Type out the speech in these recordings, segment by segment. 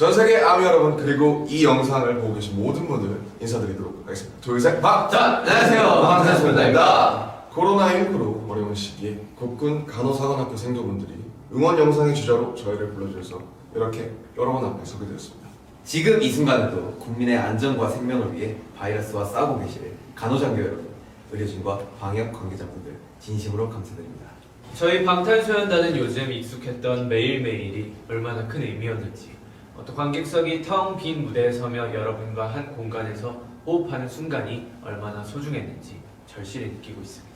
전 세계 아미 여러분 그리고 이 영상을 보고 계신 모든 분들 인사드리도록 하겠습니다. 둘, 셋, 박! 자, 안녕하세요. 방탄소년단입니다. 코로나19로 어려운 시기에 국군 간호사관학교 생도분들이 응원 영상의 주자로 저희를 불러주셔서 이렇게 여러분 앞에 서게 되었습니다. 지금 이 순간에도 국민의 안전과 생명을 위해 바이러스와 싸우고 계실 간호장교 여러분, 의료진과 방역 관계자분들 진심으로 감사드립니다. 저희 방탄소년단은 요즘 익숙했던 매일매일이 얼마나 큰 의미였는지 어, 또 관객석이 텅 빈 무대에 서며 여러분과 한 공간에서 호흡하는 순간이 얼마나 소중했는지 절실히 느끼고 있습니다.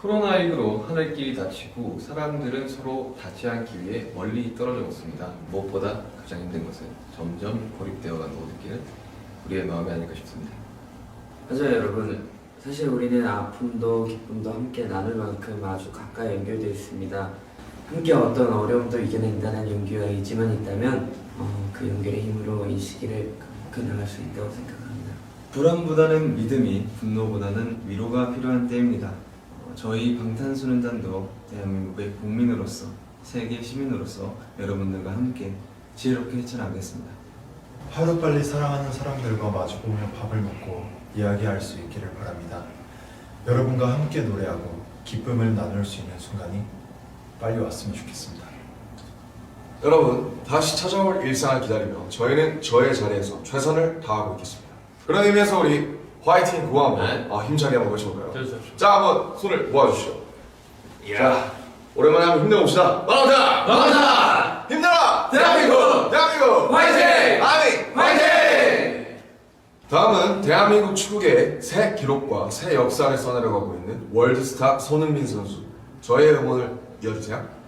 코로나19로 하늘길이 닫히고 사람들은 서로 닿지 않기 위해 멀리 떨어져 있습니다. 무엇보다 가장 힘든 것은 점점 고립되어가는 걸 느끼는 우리의 마음이 아닐까 싶습니다. 맞아요 여러분 사실 우리는 아픔도 기쁨도 함께 나눌 만큼 아주 가까이 연결되어 있습니다 함께 어떤 어려움도 이겨낸다는 용기와 의지만 있다면 어, 그 연결의 힘으로 이 시기를 극복해 나갈 수 있다고 생각합니다 불안보다는 믿음이, 분노보다는 위로가 필요한 때입니다. 어, 저희 방탄소년단도 대한민국의 국민으로서, 세계 시민으로서 여러분들과 함께 지혜롭게 헤쳐나가겠습니다. 하루빨리 사랑하는 사람들과 마주보며 밥을 먹고 이야기할 수 있기를 바랍니다. 여러분과 함께 노래하고 기쁨을 나눌 수 있는 순간이 빨리 왔으면 좋겠습니다. 여러분 다시 찾아올 일상을 기다리며 저희는 저의 자리에서 최선을 다하고 있겠습니다. 그런 의미에서 우리 화이팅 구호 한번 네. 아, 힘차게 한번 외쳐볼까요? 좋죠. 자 한번 손을 모아주시죠. 자 오랜만에 한번 힘내봅시다. 나가자! 나가자! 힘내라! 대한민국! 대한민국! 화이팅! 아미! 화이팅! 다음은 대한민국 축구계의 새 기록과 새 역사를 써내려가고 있는 월드스타 손흥민 선수. 저의 응원을 이어주세요.